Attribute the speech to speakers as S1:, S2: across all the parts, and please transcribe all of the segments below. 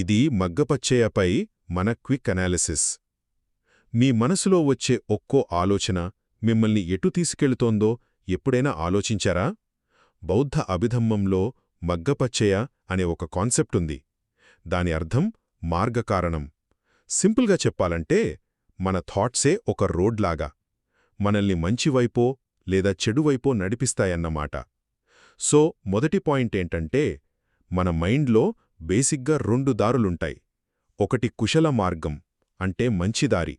S1: ఇది మగ్గపచ్చయ్యపై మన quick analysis. మీ మనసులో వచ్చే ఒక్కో ఆలోచన మిమ్మల్ని ఎటు తీసుకెళుతోందో ఎప్పుడైనా ఆలోచించారా? బౌద్ధ అభిధమ్మంలో మగ్గపచ్చయ అనే ఒక కాన్సెప్ట్ ఉంది. దాని అర్థం మార్గకారణం సింపుల్గా చెప్పాలంటే మన థాట్సే ఒక రోడ్లాగా మనల్ని మంచివైపో లేదా చెడువైపో నడిపిస్తాయన్నమాట. సో మొదటి పాయింట్ ఏంటంటే మన మైండ్లో బేసిక్గా రెండు దారులుంటాయి. ఒకటి కుశల మార్గం అంటే మంచి దారి.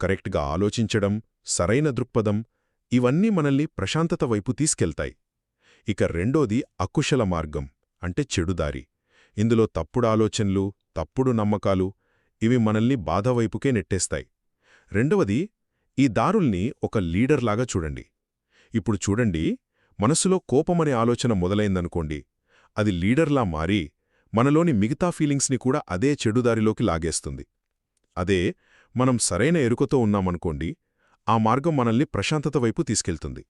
S1: కరెక్ట్గా ఆలోచించడం సరైన దృక్పథం ఇవన్నీ మనల్ని ప్రశాంతత వైపు తీసుకెళ్తాయి. ఇక రెండోది అకుశల మార్గం అంటే చెడుదారి ఇందులో తప్పుడు ఆలోచనలు తప్పుడు నమ్మకాలు ఇవి మనల్ని బాధవైపుకే నెట్టేస్తాయి. రెండవది ఈ దారుల్ని ఒక లీడర్లాగా చూడండి. ఇప్పుడు చూడండి మనసులో కోపమనే ఆలోచన మొదలైందనుకోండి. అది లీడర్లా మారి మనలోని మిగతా ఫీలింగ్స్ని కూడా అదే చెడుదారిలోకి లాగేస్తుంది. అదే మనం సరైన ఎరుకతో ఉన్నామనుకోండి ఆ మార్గం మనల్ని ప్రశాంతత వైపు తీసుకెళ్తుంది.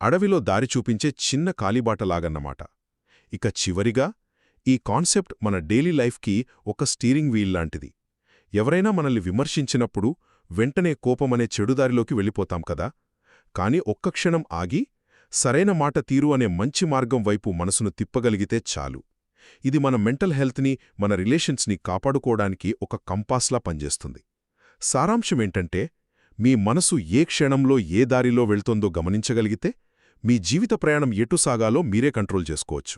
S1: అడవిలో దారి చూపించే చిన్న కాలిబాటలాగన్నమాట. ఇక చివరిగా ఈ కాన్సెప్ట్ మన డైలీ లైఫ్కి ఒక స్టీరింగ్ వీల్ లాంటిది. ఎవరైనా మనల్ని విమర్శించినప్పుడు వెంటనే కోపమనే చెడుదారిలోకి వెళ్ళిపోతాం కదా. కాని ఒక్క క్షణం ఆగి సరైన మాట తీరు అనే మంచి మార్గం వైపు మనసును తిప్పగలిగితే చాలు. ఇది మన మెంటల్ హెల్త్ని మన రిలేషన్స్ని కాపాడుకోవడానికి ఒక కంపాస్లా పనిచేస్తుంది. సారాంశమేంటంటే మీ మనసు ఏ క్షణంలో ఏ దారిలో వెళ్తోందో గమనించగలిగితే మీ జీవిత ప్రయాణం ఎటు సాగాలో మీరే కంట్రోల్ చేసుకోవచ్చు.